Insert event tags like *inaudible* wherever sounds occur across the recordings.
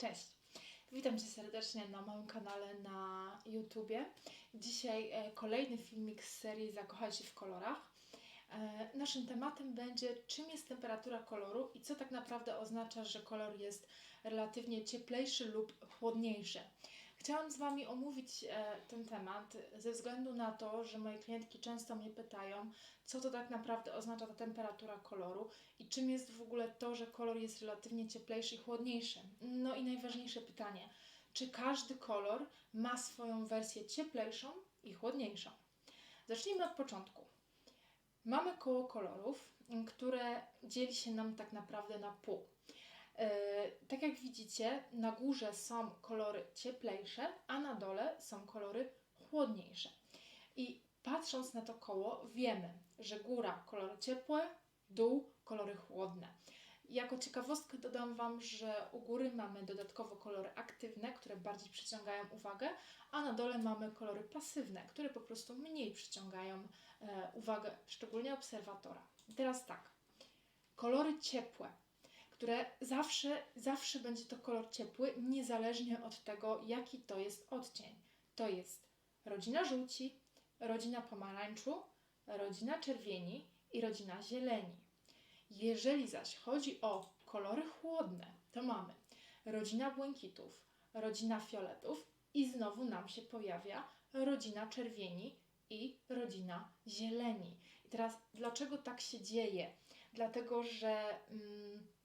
Cześć! Witam Cię serdecznie na moim kanale na YouTubie. Dzisiaj e, kolejny filmik z serii Zakochaj się w kolorach. E, Naszym tematem będzie czym jest temperatura koloru i co tak naprawdę oznacza, że kolor jest relatywnie cieplejszy lub chłodniejszy. Chciałam z Wami omówić e, ten temat ze względu na to, że moje klientki często mnie pytają, co to tak naprawdę oznacza ta temperatura koloru i czym jest w ogóle to, że kolor jest relatywnie cieplejszy i chłodniejszy. No i najważniejsze pytanie, czy każdy kolor ma swoją wersję cieplejszą i chłodniejszą? Zacznijmy od początku. Mamy koło kolorów, które dzieli się nam tak naprawdę na pół. E, Tak jak widzicie, na górze są kolory cieplejsze, a na dole są kolory chłodniejsze. I patrząc na to koło, wiemy, że góra kolory ciepłe, dół kolory chłodne. Jako ciekawostkę dodam Wam, że u góry mamy dodatkowo kolory aktywne, które bardziej przyciągają uwagę, a na dole mamy kolory pasywne, które po prostu mniej przyciągają e, uwagę, szczególnie obserwatora. I teraz tak, kolory ciepłe które zawsze, zawsze będzie to kolor ciepły, niezależnie od tego, jaki to jest odcień. To jest rodzina żółci, rodzina pomarańczu, rodzina czerwieni i rodzina zieleni. Jeżeli zaś chodzi o kolory chłodne, to mamy rodzina błękitów, rodzina fioletów i znowu nam się pojawia rodzina czerwieni i rodzina zieleni. I teraz dlaczego tak się dzieje? Dlatego, że mm,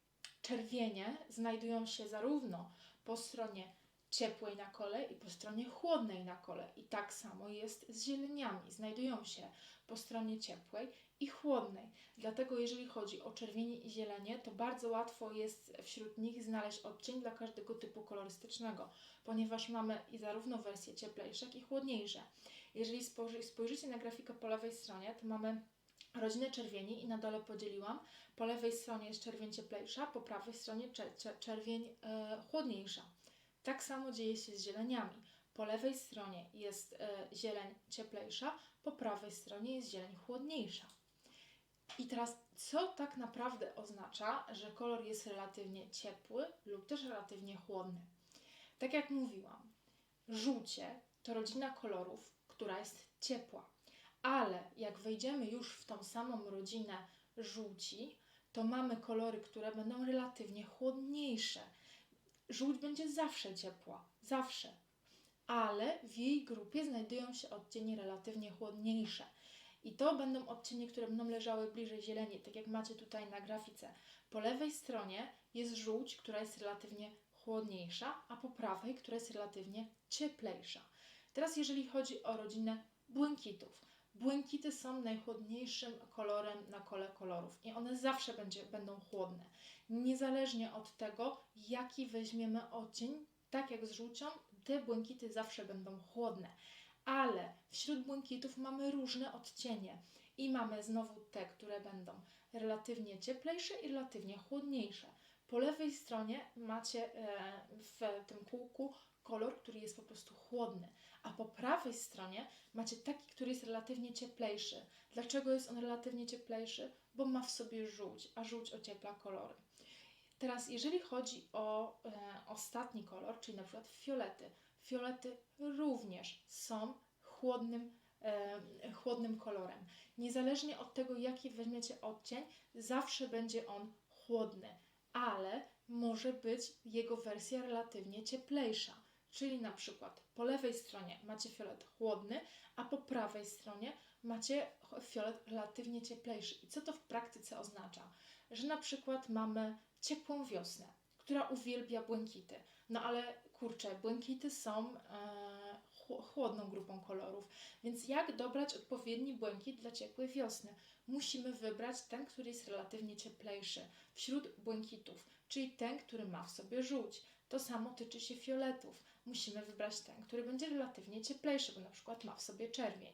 czerwienie znajdują się zarówno po stronie ciepłej na kole i po stronie chłodnej na kole. I tak samo jest z zieleniami. Znajdują się po stronie ciepłej i chłodnej. Dlatego jeżeli chodzi o czerwienie i zielenie, to bardzo łatwo jest wśród nich znaleźć odcień dla każdego typu kolorystycznego, ponieważ mamy i zarówno wersje cieplejsze, jak i chłodniejsze. Jeżeli spojrzy, spojrzycie na grafikę po lewej stronie, to mamy rodzinę czerwieni i na dole podzieliłam. Po lewej stronie jest czerwień cieplejsza, po prawej stronie cze- cze- czerwień e, chłodniejsza. Tak samo dzieje się z zieleniami. Po lewej stronie jest e, zieleń cieplejsza, po prawej stronie jest zieleń chłodniejsza. I teraz, co tak naprawdę oznacza, że kolor jest relatywnie ciepły lub też relatywnie chłodny? Tak jak mówiłam, żółcie to rodzina kolorów, która jest ciepła. Ale jak wejdziemy już w tą samą rodzinę żółci, to mamy kolory, które będą relatywnie chłodniejsze. Żółć będzie zawsze ciepła, zawsze. Ale w jej grupie znajdują się odcienie relatywnie chłodniejsze. I to będą odcienie, które będą leżały bliżej zieleni, tak jak macie tutaj na grafice. Po lewej stronie jest żółć, która jest relatywnie chłodniejsza, a po prawej, która jest relatywnie cieplejsza. Teraz jeżeli chodzi o rodzinę błękitów. Błękity są najchłodniejszym kolorem na kole kolorów i one zawsze będzie, będą chłodne. Niezależnie od tego, jaki weźmiemy odcień, tak jak z żółcią, te błękity zawsze będą chłodne. Ale wśród błękitów mamy różne odcienie i mamy znowu te, które będą relatywnie cieplejsze i relatywnie chłodniejsze. Po lewej stronie macie e, w tym kółku kolor, który jest po prostu chłodny, a po prawej stronie macie taki, który jest relatywnie cieplejszy. Dlaczego jest on relatywnie cieplejszy? Bo ma w sobie żółć, a żółć ociepla kolory. Teraz, jeżeli chodzi o e, ostatni kolor, czyli na przykład fiolety, fiolety również są chłodnym, e, chłodnym kolorem. Niezależnie od tego, jaki weźmiecie odcień, zawsze będzie on chłodny, ale może być jego wersja relatywnie cieplejsza. Czyli na przykład po lewej stronie macie fiolet chłodny, a po prawej stronie macie fiolet relatywnie cieplejszy. I co to w praktyce oznacza? Że na przykład mamy ciepłą wiosnę, która uwielbia błękity. No ale kurczę, błękity są e, chł- chłodną grupą kolorów, więc jak dobrać odpowiedni błękit dla ciepłej wiosny? Musimy wybrać ten, który jest relatywnie cieplejszy wśród błękitów, czyli ten, który ma w sobie żółć. To samo tyczy się fioletów. Musimy wybrać ten, który będzie relatywnie cieplejszy, bo na przykład ma w sobie czerwień.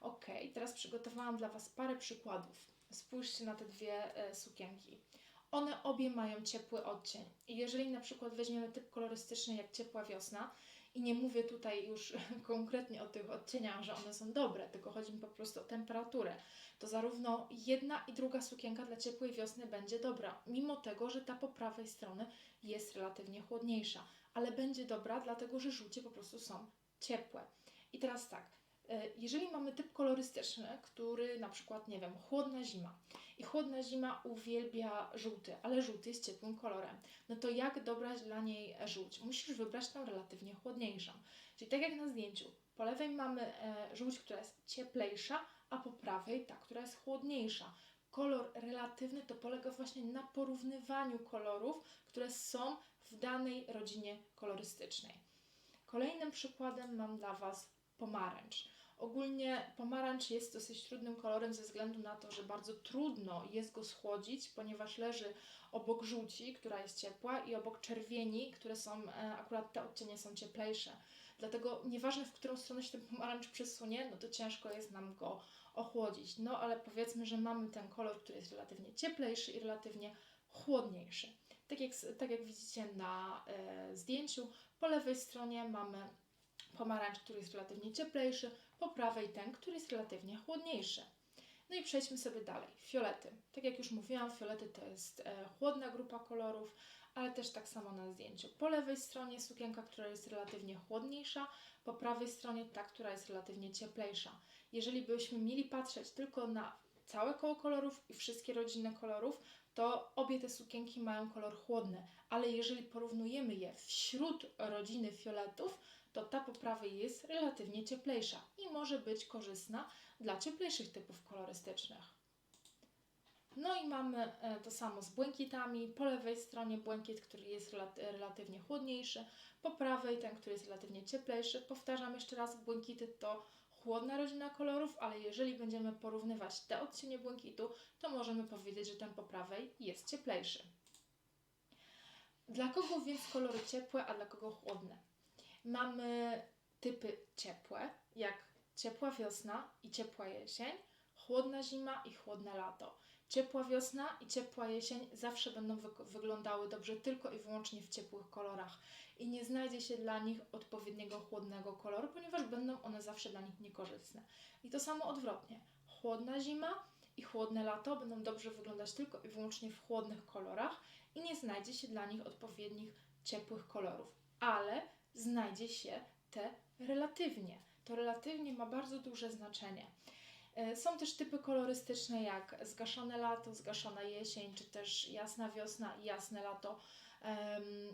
Ok, teraz przygotowałam dla Was parę przykładów. Spójrzcie na te dwie e, sukienki. One obie mają ciepły odcień. I jeżeli na przykład weźmiemy typ kolorystyczny jak ciepła wiosna I nie mówię tutaj już *laughs* konkretnie o tych odcieniach, że one są dobre, tylko chodzi mi po prostu o temperaturę. To zarówno jedna i druga sukienka dla ciepłej wiosny będzie dobra, mimo tego, że ta po prawej stronie jest relatywnie chłodniejsza, ale będzie dobra, dlatego że żółcie po prostu są ciepłe. I teraz tak, jeżeli mamy typ kolorystyczny, który na przykład, nie wiem, chłodna zima i chłodna zima uwielbia żółty, ale żółty jest ciepłym kolorem, no to jak dobrać dla niej żółć? Musisz wybrać tą relatywnie chłodniejszą. Czyli tak jak na zdjęciu, po lewej mamy e, żółć, która jest cieplejsza, a po prawej ta, która jest chłodniejsza. Kolor relatywny to polega właśnie na porównywaniu kolorów, które są w danej rodzinie kolorystycznej. Kolejnym przykładem mam dla Was pomarańcz. Ogólnie pomarańcz jest dosyć trudnym kolorem ze względu na to, że bardzo trudno jest go schłodzić, ponieważ leży obok żółci, która jest ciepła, i obok czerwieni, które są, e, akurat te odcienie są cieplejsze. Dlatego nieważne, w którą stronę się ten pomarańcz przesunie, no to ciężko jest nam go ochłodzić. No ale powiedzmy, że mamy ten kolor, który jest relatywnie cieplejszy i relatywnie chłodniejszy. Tak jak, tak jak widzicie na e, zdjęciu, po lewej stronie mamy pomarańcz, który jest relatywnie cieplejszy, po prawej ten, który jest relatywnie chłodniejszy. No i przejdźmy sobie dalej. Fiolety. Tak jak już mówiłam, fiolety to jest e, chłodna grupa kolorów, ale też tak samo na zdjęciu. Po lewej stronie sukienka, która jest relatywnie chłodniejsza, po prawej stronie ta, która jest relatywnie cieplejsza. Jeżeli byśmy mieli patrzeć tylko na całe koło kolorów i wszystkie rodziny kolorów, to obie te sukienki mają kolor chłodny, ale jeżeli porównujemy je wśród rodziny fioletów, to ta po prawej jest relatywnie cieplejsza i może być korzystna dla cieplejszych typów kolorystycznych. No i mamy e, to samo z błękitami. Po lewej stronie błękit, który jest relatywnie chłodniejszy, po prawej ten, który jest relatywnie cieplejszy. Powtarzam jeszcze raz, błękity to chłodna rodzina kolorów, ale jeżeli będziemy porównywać te odcienie błękitu, to możemy powiedzieć, że ten po prawej jest cieplejszy. Dla kogo więc kolory ciepłe, a dla kogo chłodne? Mamy typy ciepłe, jak ciepła wiosna i ciepła jesień, chłodna zima i chłodne lato. Ciepła wiosna i ciepła jesień zawsze będą wy wyglądały dobrze tylko i wyłącznie w ciepłych kolorach i nie znajdzie się dla nich odpowiedniego chłodnego koloru, ponieważ będą one zawsze dla nich niekorzystne. I to samo odwrotnie. Chłodna zima i chłodne lato będą dobrze wyglądać tylko i wyłącznie w chłodnych kolorach i nie znajdzie się dla nich odpowiednich ciepłych kolorów. Ale znajdzie się te relatywnie. To relatywnie ma bardzo duże znaczenie. E, są też typy kolorystyczne jak zgaszone lato, zgaszona jesień, czy też jasna wiosna i jasne lato,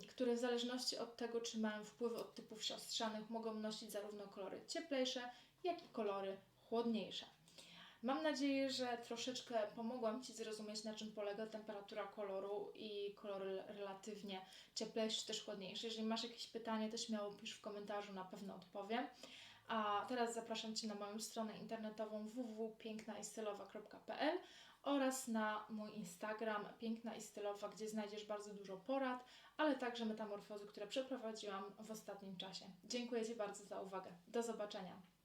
które w zależności od tego, czy mają wpływy od typów siostrzanych, mogą nosić zarówno kolory cieplejsze, jak i kolory chłodniejsze. Mam nadzieję, że troszeczkę pomogłam Ci zrozumieć, na czym polega temperatura koloru i kolory relatywnie cieplejsze czy też chłodniejsze. Jeżeli masz jakieś pytanie, to śmiało pisz w komentarzu, na pewno odpowiem. A teraz zapraszam Cię na moją stronę internetową www.pięknaistylowa.pl oraz na mój Instagram Piękna i Stylowa, gdzie znajdziesz bardzo dużo porad, ale także metamorfozy, które przeprowadziłam w ostatnim czasie. Dziękuję Ci bardzo za uwagę. Do zobaczenia.